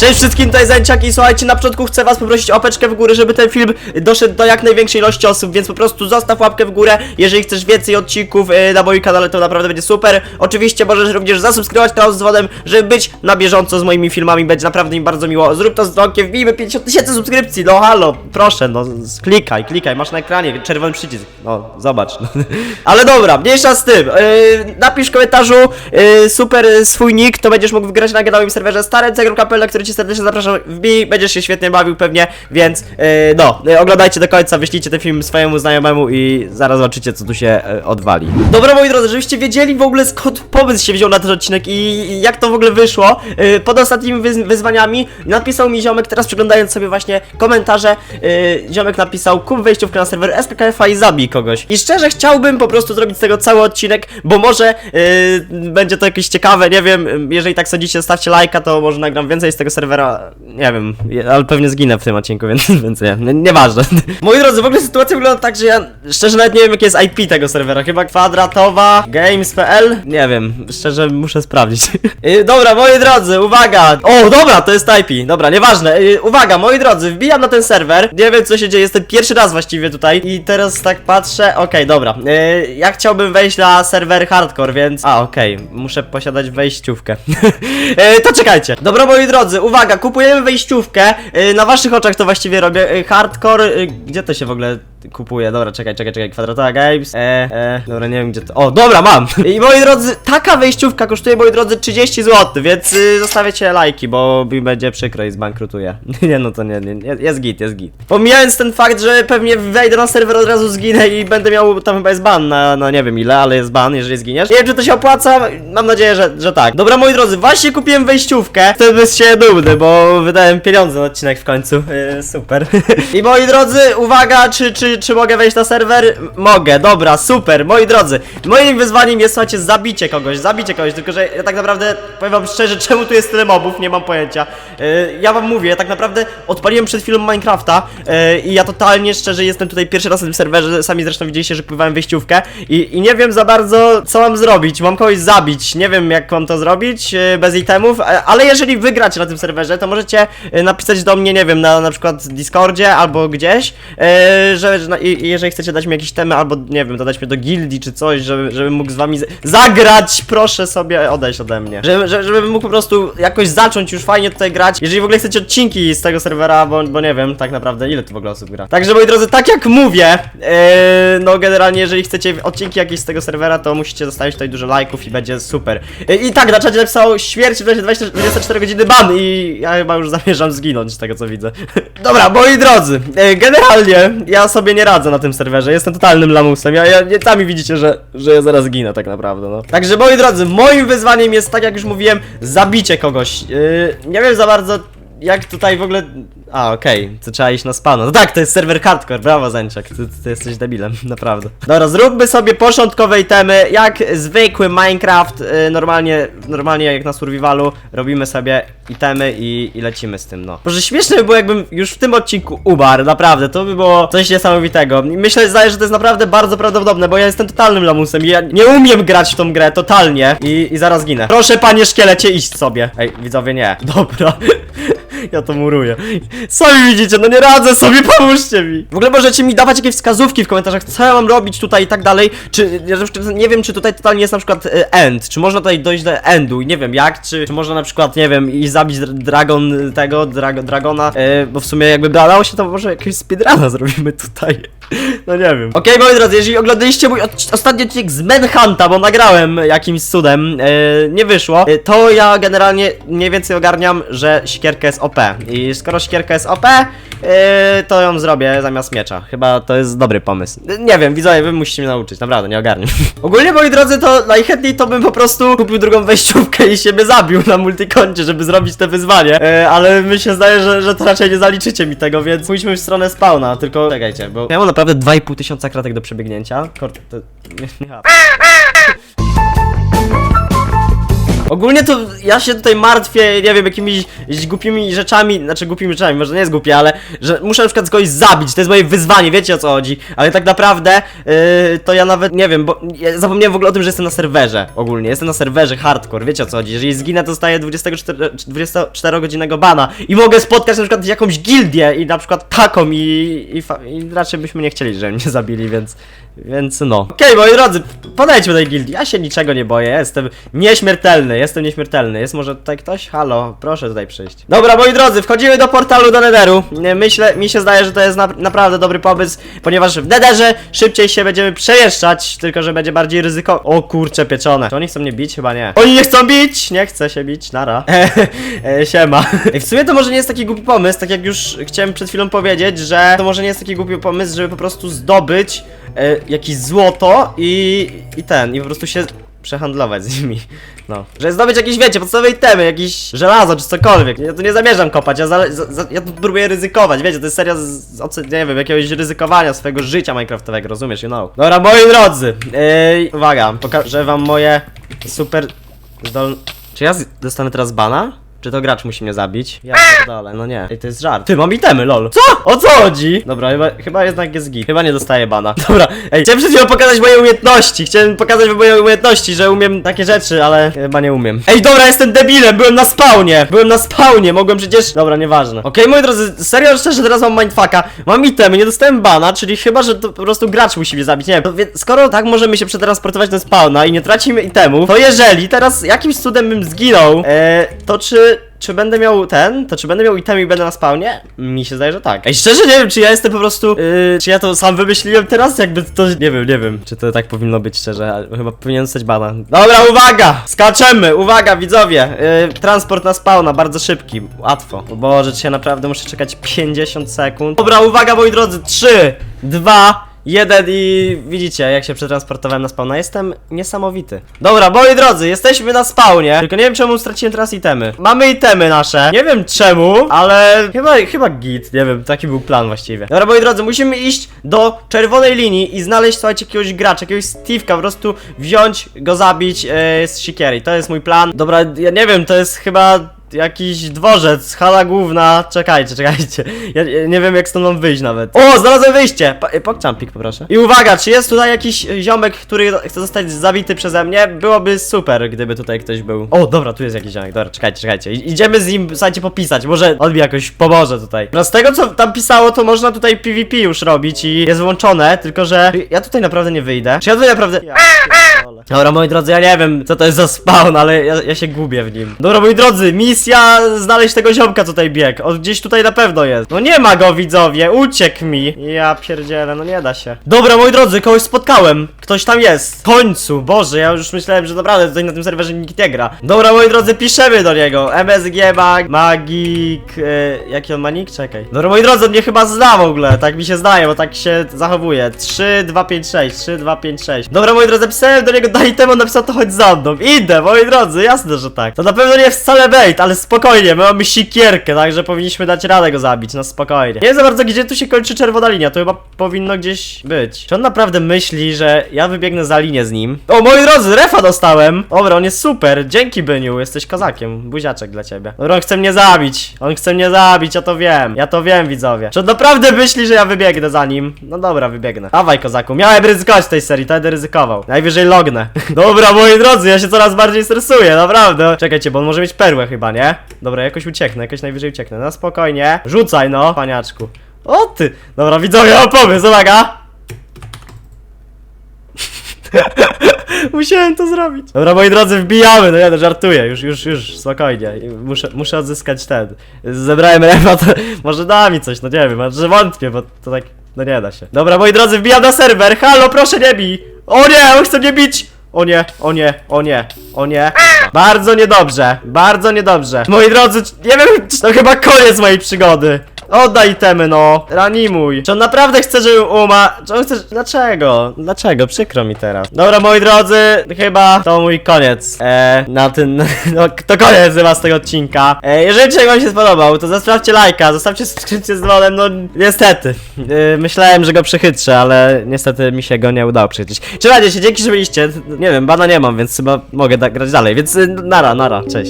Cześć wszystkim, tutaj Zęciaki, słuchajcie, na początku chcę was poprosić o opeczkę w górę, żeby ten film doszedł do jak największej ilości osób, więc po prostu zostaw łapkę w górę, jeżeli chcesz więcej odcinków e, na moim kanale, to naprawdę będzie super. Oczywiście możesz również zasubskrybować kanał z dzwonem, żeby być na bieżąco z moimi filmami, będzie naprawdę mi bardzo miło. Zrób to z dzwonkiem, wbijmy 50 tysięcy subskrypcji, no halo, proszę, no klikaj, klikaj, masz na ekranie czerwony przycisk, no zobacz. Ale dobra, mniejsza z tym, e, napisz w komentarzu e, super e, swój nick, to będziesz mógł wygrać na moim serwerze. Starence.pl, na który cię serdecznie zapraszam, wbij, będziesz się świetnie bawił pewnie, więc e, no, e, oglądajcie do końca, wyślijcie ten film swojemu znajomemu i zaraz zobaczycie co tu się e, odwali. Dobra moi drodzy, żebyście wiedzieli w ogóle skąd pomysł się wziął na ten odcinek i, jak to w ogóle wyszło, e, pod ostatnimi wyz wyzwaniami napisał mi ziomek, teraz przeglądając sobie właśnie komentarze, e, ziomek napisał kup wejściówkę na serwer SPKF i zabij kogoś. I szczerze chciałbym po prostu zrobić z tego cały odcinek, bo może e, będzie to jakieś ciekawe, nie wiem, jeżeli tak sądzicie, stawcie lajka, to może nagram więcej z tego serwera, nie wiem, ale pewnie zginę w tym odcinku, więc, więc nie, nie- nieważne. Moi drodzy, w ogóle sytuacja wygląda tak, że ja szczerze nawet nie wiem, jakie jest IP tego serwera, chyba kwadratowa games.pl? Nie wiem, szczerze muszę sprawdzić. Yy, dobra, moi drodzy, uwaga! O, dobra, to jest IP, dobra, nieważne. Yy, uwaga, moi drodzy, wbijam na ten serwer, nie wiem co się dzieje, jestem pierwszy raz właściwie tutaj i teraz tak patrzę, okej, dobra. Yy, ja chciałbym wejść na serwer hardcore, więc... A, okej, muszę posiadać wejściówkę. to czekajcie. Dobra, moi drodzy, uwaga, kupujemy wejściówkę, yy, na waszych oczach to właściwie robię. Yy, hardcore, yy, gdzie to się w ogóle kupuje? Dobra, czekaj, czekaj, czekaj, kwadratowa games, e, e, dobra, nie wiem gdzie to... O, dobra, mam! I moi drodzy, taka wejściówka kosztuje, moi drodzy, 30 zł, więc yy, zostawiacie lajki, bo mi będzie przykro i zbankrutuję. nie, no to nie, nie, nie, jest git, jest git. Pomijając ten fakt, że pewnie wejdę na serwer od razu zginę i będę miał, tam chyba jest ban na, no nie wiem ile, ale jest ban, jeżeli zginiesz. Nie wiem, czy to się opłaca, mam nadzieję, że, że tak. Dobra, moi drodzy, właśnie kupiłem wejściówkę, wtedy się dumny, bo wydałem pieniądze na odcinek w końcu, yy, super. I moi drodzy, uwaga, czy, czy, czy mogę wejść na serwer? Mogę, dobra, super, moi drodzy. Moim wyzwaniem jest, słuchajcie, zabicie kogoś, zabicie kogoś, tylko że ja tak naprawdę, powiem wam szczerze, czemu tu jest tyle mobów, nie mam pojęcia. Yy, ja wam mówię, tak naprawdę odpaliłem przed chwilą Minecrafta yy, i ja totalnie szczerze jestem tutaj pierwszy raz na tym serwerze, sami zresztą widzieliście, że pływałem wejściówkę i, i nie wiem za bardzo, co mam zrobić, mam kogoś zabić, nie wiem jak mam to zrobić, yy, bez itemów, ale jeżeli wygracie na tym serwerze, to możecie napisać do mnie, nie wiem, na na przykład Discordzie albo gdzieś, yy, że, że na, i, jeżeli chcecie dać mi jakieś temy, albo nie wiem, dodać mnie do gildii czy coś, żeby, żebym mógł z wami zagrać, proszę sobie odejść ode mnie. Żeby, że- żebym mógł po prostu jakoś zacząć już fajnie tutaj grać. Jeżeli w ogóle chcecie odcinki z tego serwera, bo, bo nie wiem tak naprawdę ile tu w ogóle osób gra. Także moi drodzy, tak jak mówię, yy, no generalnie jeżeli chcecie odcinki jakieś z tego serwera, to musicie zostawić tutaj dużo lajków i będzie super. Yy, I tak, na czacie napisało śmierć w 20 24 godziny ban i ja chyba już zamierzam zginąć z tego co widzę. Dobra, moi drodzy, yy, generalnie ja sobie nie radzę na tym serwerze, jestem totalnym lamusem. Ja, ja sami widzicie, że, że ja zaraz ginę tak naprawdę, no. Także moi drodzy, moim wyzwaniem jest, tak jak już mówiłem, zabicie kogoś. Yy, nie wiem za bardzo jak tutaj w ogóle... A, okej, to trzeba iść na spawna. No tak, to jest serwer hardcore, brawo Zęciak, ty, ty jesteś debilem, naprawdę. Dobra, zróbmy sobie początkowe itemy, jak zwykły Minecraft, yy, normalnie, normalnie jak na survivalu, robimy sobie itemy i, i lecimy z tym, no. Może śmieszne by było, jakbym już w tym odcinku umarł, naprawdę, to by było coś niesamowitego. Myślę, że to jest naprawdę bardzo prawdopodobne, bo ja jestem totalnym lamusem i ja nie umiem grać w tą grę, totalnie, i, i zaraz ginę. Proszę, panie szkielecie, iść sobie. Ej, widzowie, nie. Dobra. Ja to muruję. Sami widzicie, no nie radzę sobie, pomóżcie mi. W ogóle możecie mi dawać jakieś wskazówki w komentarzach, co ja mam robić tutaj i tak dalej. Czy ja nie wiem, czy tutaj totalnie jest na przykład e, end. Czy można tutaj dojść do endu i nie wiem jak, czy, czy można na przykład, nie wiem, i zabić dra- dragon tego, drag dragona, e, bo w sumie jakby dało się, to może jakiegoś speedruna zrobimy tutaj. No nie wiem. Okej, moi drodzy, jeżeli oglądaliście mój ostatni odcinek z Manhunta, bo nagrałem jakimś cudem, e, nie wyszło, to ja generalnie mniej więcej ogarniam, że siekierka jest OP. I skoro siekierka jest OP, e, to ją zrobię zamiast miecza. Chyba to jest dobry pomysł. Nie wiem, widzowie, wy musicie mnie nauczyć, naprawdę, nie ogarniam. Ogólnie, moi drodzy, to najchętniej to bym po prostu kupił drugą wejściówkę i siebie zabił na multikoncie, żeby zrobić te wyzwanie. E, ale mi się zdaje, że, że to raczej nie zaliczycie mi tego, więc pójdźmy w stronę spawna, tylko czekajcie, bo ja mam naprawdę 2,5 tysiąca kratek do przebiegnięcia. Kort, to... Nie, nie, Ogólnie to ja się tutaj martwię, nie wiem, jakimiś, głupimi rzeczami, znaczy głupimi rzeczami, może nie jest głupie, ale że muszę na przykład kogoś zabić, to jest moje wyzwanie, wiecie o co chodzi, ale tak naprawdę yy, to ja nawet nie wiem, bo ja zapomniałem w ogóle o tym, że jestem na serwerze ogólnie, jestem na serwerze hardcore, wiecie o co chodzi, jeżeli zginę to dostaję 24, 24 godzinnego bana. I mogę spotkać na przykład jakąś gildię i na przykład taką i, i, i raczej byśmy nie chcieli, żeby mnie zabili, więc, więc no. Okej, moi drodzy, podejdźmy do tej gildii, ja się niczego nie boję, jestem nieśmiertelny, jestem nieśmiertelny, jest może tutaj ktoś? Halo, proszę tutaj przyjść. Dobra, moi drodzy, wchodzimy do portalu do Netheru, myślę, mi się zdaje, że to jest na, naprawdę dobry pomysł, ponieważ w Netherze szybciej się będziemy przemieszczać, tylko że będzie bardziej ryzyko... O kurcze pieczone, czy oni chcą mnie bić? Chyba nie. Oni nie chcą bić! Nie chcę się bić, nara. e, siema. Ej, w sumie to może nie jest taki głupi pomysł, tak jak już chciałem przed chwilą powiedzieć, że to może nie jest taki głupi pomysł, żeby po prostu zdobyć e, jakieś złoto i, i ten, i po prostu się przehandlować z nimi. No. Żeby zdobyć jakieś, wiecie, podstawowe itemy, jakieś żelazo czy cokolwiek. Ja tu nie zamierzam kopać, ja, za, za, ja tu próbuję ryzykować, wiecie, to jest seria z, z nie wiem, jakiegoś ryzykowania swojego życia minecraftowego, rozumiesz, you know. Dobra, moi drodzy, yy, uwaga, pokażę wam moje super zdol... Czy ja dostanę teraz bana? Czy to gracz musi mnie zabić? Ja pierdolę, no nie. Ej, to jest żart. Ty, mam itemy, lol. Co? O co chodzi? Dobra, chyba, chyba jednak jest git. Chyba nie dostaję bana. Dobra, ej, chciałem przed chwilą pokazać moje umiejętności. Chciałem pokazać moje umiejętności, że umiem takie rzeczy, ale chyba nie umiem. Ej, dobra, jestem debilem, byłem na spawnie. Byłem na spawnie, mogłem przecież... Dobra, nieważne. Okej, moi drodzy, serio, szczerze, teraz mam mindfucka. Mam itemy, nie dostałem bana, czyli chyba, że to po prostu gracz musi mnie zabić. Nie wiem, skoro tak możemy się przetransportować do spawna i nie tracimy itemów, to jeżeli teraz jakimś cudem bym zginął, e, to czy... Czy będę miał ten? To czy będę miał itemy i będę na spawnie? Mi się zdaje, że tak. Ej, szczerze nie wiem, czy ja jestem po prostu. Yy, czy ja to sam wymyśliłem teraz? Jakby to. Nie wiem, nie wiem, czy to tak powinno być szczerze. Chyba powinien dostać bana. Dobra, uwaga! Skaczemy! Uwaga, widzowie! Yy, transport na spawna, bardzo szybki. Łatwo. O Boże, czy ja naprawdę muszę czekać 50 sekund? Dobra, uwaga, moi drodzy! 3, 2, Jeden i widzicie, jak się przetransportowałem na spawna. Jestem niesamowity. Dobra, moi drodzy, jesteśmy na spawnie. Tylko nie wiem czemu straciłem teraz itemy. Mamy itemy nasze. Nie wiem czemu, ale chyba, chyba git. Nie wiem, taki był plan właściwie. Dobra, moi drodzy, musimy iść do czerwonej linii i znaleźć, słuchajcie, jakiegoś gracza, jakiegoś Steve'ka, po prostu wziąć, go zabić e, z siekiery. To jest mój plan. Dobra, ja nie wiem, to jest chyba jakiś dworzec, hala główna. Czekajcie, czekajcie. Ja, ja nie wiem jak stąd mam wyjść nawet. O, znalazłem wyjście! E, Pokczampik poproszę. I uwaga, czy jest tutaj jakiś e, ziomek, który chce zostać zabity przeze mnie? Byłoby super, gdyby tutaj ktoś był. O, dobra, tu jest jakiś ziomek. Dobra, czekajcie, czekajcie. I, idziemy z nim, słuchajcie, popisać. Może on mi jakoś pomoże tutaj. No z tego co tam pisało, to można tutaj PvP już robić i jest włączone, tylko że ja tutaj naprawdę nie wyjdę. Czy ja tutaj naprawdę... Ja. Dobra, moi drodzy, ja nie wiem, co to jest za spawn, ale ja, ja się gubię w nim. Dobra, moi drodzy, misja znaleźć tego ziomka tutaj bieg. On gdzieś tutaj na pewno jest. No nie ma go, widzowie, uciekł mi. Ja pierdzielę, no nie da się. Dobra, moi drodzy, kogoś spotkałem. Ktoś tam jest. W końcu, Boże, ja już myślałem, że naprawdę tutaj na tym serwerze nikt nie gra. Dobra, moi drodzy, piszemy do niego. MSG Mag, Magik, e, jaki on ma nick? Czekaj. Dobra, moi drodzy, on mnie chyba zna w ogóle, tak mi się zdaje, bo tak się zachowuje. 3, 2, 5, 6, 3, 2, 5, 6. Dobra, moi drodzy, pisałem do niego daj temu, napisał to chodź za mną. Idę, moi drodzy, jasne, że tak. To na pewno nie jest wcale bait, ale spokojnie, my mamy sikierkę, także powinniśmy dać radę go zabić, no spokojnie. Nie wiem za bardzo, gdzie tu się kończy czerwona linia, to chyba powinno gdzieś być. Czy on naprawdę myśli, że ja wybiegnę za linię z nim? O, moi drodzy, refa dostałem! Dobra, on jest super, dzięki Byniu, jesteś kozakiem, buziaczek dla ciebie. Dobra, on chce mnie zabić, on chce mnie zabić, ja to wiem, ja to wiem, widzowie. Czy on naprawdę myśli, że ja wybiegnę za nim? No dobra, wybiegnę. Dawaj, kozaku, miałem ryzykować w tej serii, to będę ryzykował. Najwyżej lognę. Dobra, moi drodzy, ja się coraz bardziej stresuję, naprawdę. Czekajcie, bo on może mieć perłę chyba, nie? Dobra, jakoś ucieknę, jakoś najwyżej ucieknę. No spokojnie. Rzucaj, no, paniaczku. O ty! Dobra, widzowie, mam pomysł, uwaga! Musiałem to zrobić. Dobra, moi drodzy, wbijamy, no ja no, żartuję, już, już, już, spokojnie. Muszę, muszę odzyskać ten. Zebrałem refa, to może da mi coś, no nie wiem, że wątpię, bo to tak, no nie da się. Dobra, moi drodzy, wbijam na serwer, halo, proszę nie bij! O nie, on chce mnie bić! O nie, o nie, o nie, o nie. Bardzo niedobrze, bardzo niedobrze. Moi drodzy, nie wiem, to chyba koniec mojej przygody. Oddaj temy, no. Ranimuj. Czy on naprawdę chce, żeby umarł? Czy on chce... Dlaczego? Dlaczego? Przykro mi teraz. Dobra, moi drodzy, chyba to mój koniec. E, na tym... No, to koniec chyba z tego odcinka. E, jeżeli dzisiaj wam się spodobał, to zostawcie lajka, zostawcie subskrypcję z dzwonem, no niestety. E, myślałem, że go przechytrzę, ale niestety mi się go nie udało przechytrzyć. Trzymajcie się, dzięki, że byliście. Nie wiem, bana nie mam, więc chyba mogę grać dalej, więc y, nara, nara, cześć.